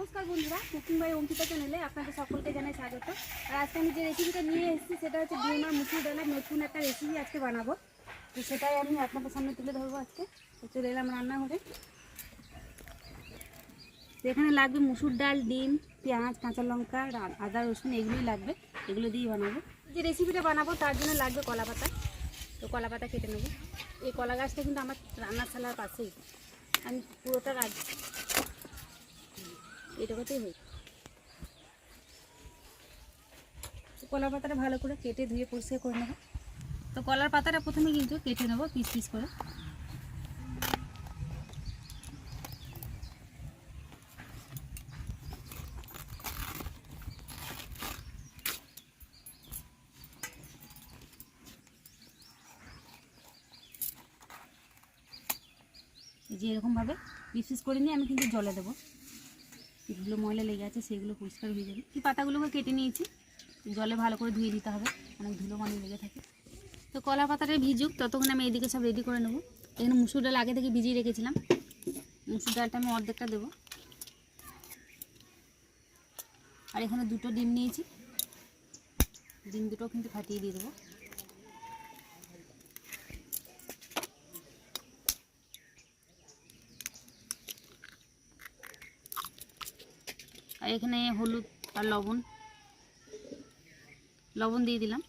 নমস্কার বন্ধুরা, cooking by Ankita চ্যানেলে আপনাদের সকলকে জানাই স্বাগত। আর আজকে আমি যে রেসিপিটা নিয়ে এসেছি, সেটা হচ্ছে ডিম মুসুর ডালের নতুন একটা রেসিপি আজকে বানাবো। তো সেটাই আমি আপনাদের সামনে তুলে ধরবো আজকে। তো চলে এলাম রান্নাঘরে। এখানে লাগবে মুসুর ডাল, ডিম, পেঁয়াজ, কাঁচা লঙ্কা আদা, রসুন, এগুলোই লাগবে। এগুলো দিয়েই বানাবো। যে রেসিপিটা বানাবো, তার জন্য লাগবে কলা পাতা। তো কলা পাতা কেটে নেব। এই কলা গাছটা কিন্তু আমার রান্নার শালার পাশেই। আমি পুরোটা রাখব এটাকেই হই কলা পাতাটা ভালো করে কেটে ধুয়ে পরিষ্কার করে নেব। তো কলার পাতাটা প্রথমে কিন্তু কেটে নেব পিস পিস করে। যে এরকমভাবে পিস পিস করে নিয়ে আমি কিন্তু জলে দেবো। যেগুলো ময়লা লেগে আছে সেগুলো পরিষ্কার হয়ে যাবে। কি পাতাগুলোকে কেটে নিয়েছি। জলে ভালো করে ধুয়ে দিতে হবে। অনেক ধুলো পানি লেগে থাকে। তো কলা পাতাটা ভিজুক। ততক্ষণ আমি এদিকে সব রেডি করে নেব। এখানে মুসুর ডাল আগে থেকে ভিজিয়ে রেখেছিলাম। মুসুর ডালটা আমি অর্ধেকটা দেবো। আর এখানে দুটো ডিম নিয়েছি। ডিম দুটো কিন্তু ফাটিয়ে দিয়ে দেবো। এখানে হলুদ আর লবণ। লবণ দিয়ে দিলাম।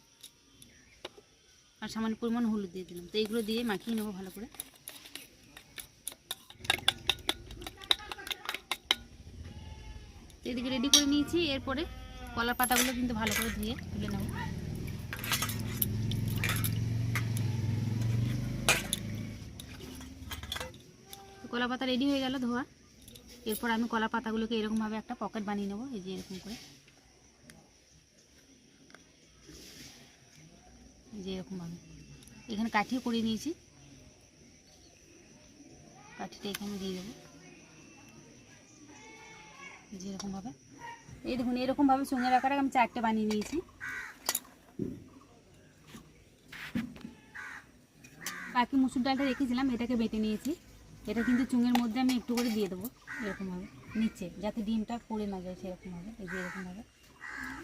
আর সামান্য পরিমাণ হলুদ দিয়ে দিলাম। তো এইগুলো দিয়ে মাখিয়ে নেব ভালো করে। এদিকে রেডি করে নিয়েছি। এরপরে কলার পাতাগুলো কিন্তু ভালো করে ধুয়ে তুলে নেব। কলা পাতা রেডি হয়ে গেল ধোয়া। এরপর আমি কলা পাতাগুলোকে এরকমভাবে একটা পকেট বানিয়ে নেব, এই যে এরকম করে। যে এরকমভাবে। এখানে কাঠিও করে নিয়েছি। কাঠিটা এখানে দিয়ে দেবো। এই যে এরকমভাবে। এই দেখুন, এরকমভাবে সঙ্গের আকারে আমি চারটে বানিয়ে নিয়েছি। বাকি মুসুর ডালটা রেখেছিলাম, এটাকে বেটে নিয়েছি। এটা কিন্তু চুঙের মধ্যে আমি একটু করে দিয়ে দেবো এরকমভাবে নিচে, যাতে ডিমটা পড়ে না যায় সেরকমভাবে এই যে এরকমভাবে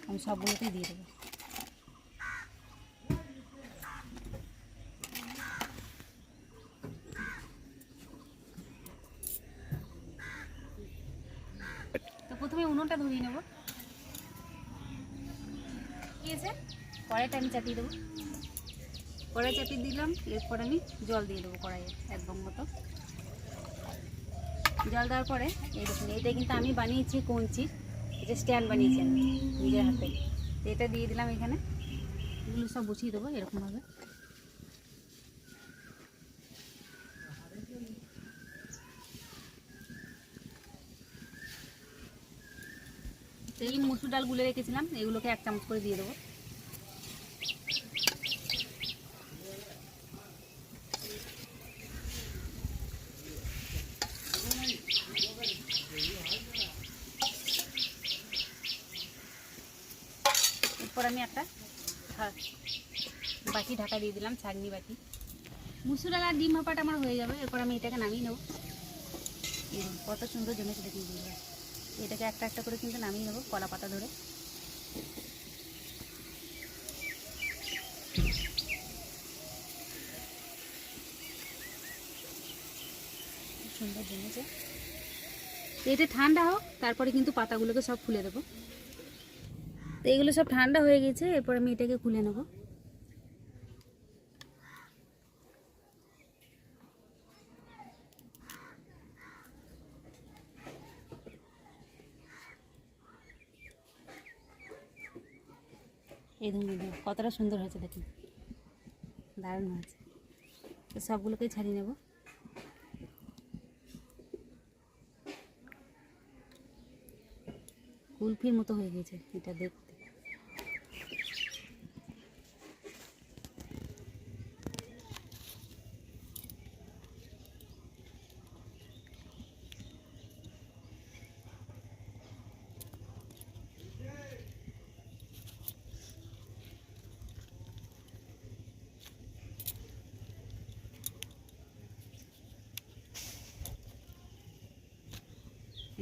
আমি সবগুলোতেই দিয়ে দেবো। তো প্রথমে উনুনটা ধরিয়ে নেব। কি আছে কড়াইটা আমি চাপিয়ে দেবো। কড়াই চাপিয়ে দিলাম, এরপর আমি জল দিয়ে দেবো কড়াইয়ে, এক বম মতো। জল দেওয়ার পরে এই দেখুন এটা কিন্তু আমি বানিয়েছি কঞ্চি যে স্ট্যান্ড বানিয়েছি আমি নিজের হাতে। এটা দিয়ে দিলাম এখানে। এগুলো সব বসিয়ে দেবো এরকমভাবে। এই মুসুর ডাল গুলে রেখেছিলাম, এগুলোকে এক চামচ করে দিয়ে দেবো। এরপর আমি একটা বাটি ঢাকা দিয়ে দিলাম ছাগনি বাটি। মুসুর আর ডিম ভাপাটা আমার হয়ে যাবে, এরপর আমি এটাকে নামিয়ে নেব। কত সুন্দর জমেছে দেখি এটাকে একটা একটা করে কিন্তু নামিয়ে নেব, কলা পাতা ধরে। সুন্দর জমেছে। এটা ঠান্ডা হোক, তারপরে কিন্তু পাতাগুলোকে সব খুলে দেবো। তো এগুলো সব ঠান্ডা হয়ে গেছে, এরপর আমি এটাকে খুলে নেব। এই ধরুন কতটা সুন্দর হয়েছে, দেখুন। দারুণ হয়েছে। তো সবগুলোকেই ছাড়িয়ে নেব। কুলফির মতো হয়ে গেছে, এটা দেখতে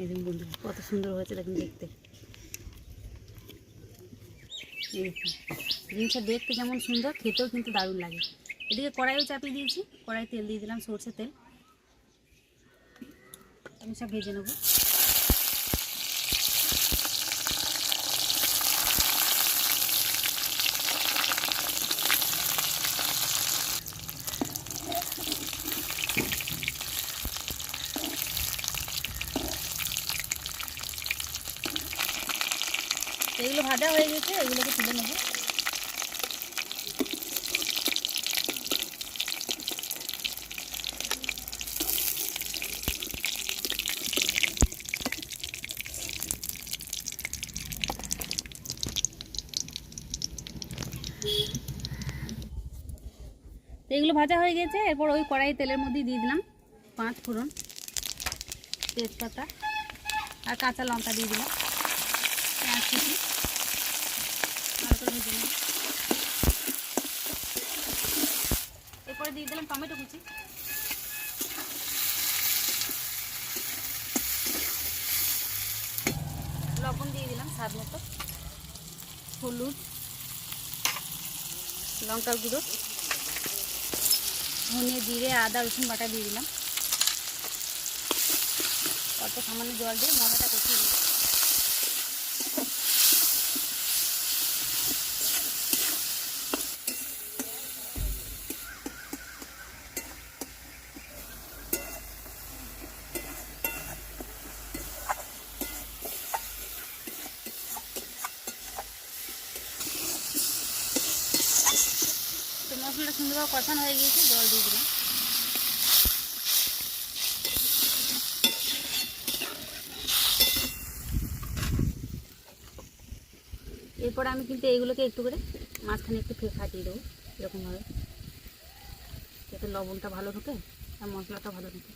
এই দেখুন বন্ধু, কত সুন্দর হয়েছে দেখুন দেখতে। জিনিসটা দেখতে যেমন সুন্দর, খেতেও কিন্তু দারুণ লাগে। এদিকে কড়াইও চাপিয়ে দিয়েছি, কড়াই তেল দিয়ে দিলাম সর্ষে তেল। আমি সব ভেজে নেব। এগুলো ভাজা হয়ে গেছে, এগুলোকে তুলে নেব। এগুলো ভাজা হয়ে গেছে, এরপর ওই কড়াই তেলের মধ্যে দিয়ে দিলাম পাঁচ ফোড়ন তেজপাতা আর কাঁচা লঙ্কা দিয়ে দিলাম। কুচি ভালো করে ভেজে নেব এরপরে দিয়ে দিলাম টমেটো কুচি। লবণ দিয়ে দিলাম স্বাদ মতো। হলুদ, লঙ্কার গুঁড়ো ধনে জিরে, আদা, রসুন বাটা দিয়ে দিলাম। অল্প সামান্য জল দিয়ে মশলাটা কষিয়ে দিলাম মশলাটা সুন্দরভাবে কষানো হয়ে গিয়েছে, জল দিয়ে দিলাম। এরপর আমি কিন্তু এইগুলোকে একটু করে মাঝখানে একটু ফে ফাটিয়ে দেবো, এরকমভাবে। যাতে লবণটা ভালো ঢোকে আর মশলাটা ভালো ঢোকে।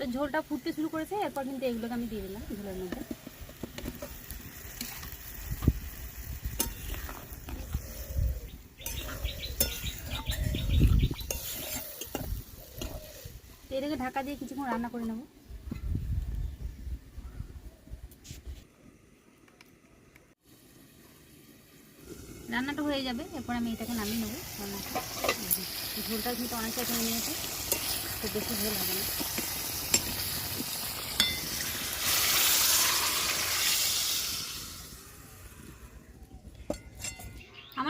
তো ঝোলটা ফুটতে শুরু করেছে, এরপর কিন্তু এগুলোকে আমি দিয়ে দিলাম ঝোলের মধ্যে। এটাকে ঢাকা দিয়ে কিছুক্ষণ রান্না করে নেব। রান্নাটা হয়ে যাবে, এরপর আমি এটাকে নামিয়ে নেব। ঝোলটা কিন্তু অনেকটা কমে নিয়েছে খুব বেশি ঝোল হবে না।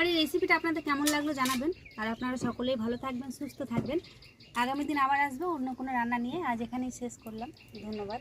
আমার এই রেসিপিটা আপনাদের কেমন লাগল জানাবেন। আর আপনারা সকলেই ভালো থাকবেন, সুস্থ থাকবেন। আগামী দিন আবার আসব অন্য কোনো রান্না নিয়ে। আজ এখানেই শেষ করলাম। ধন্যবাদ।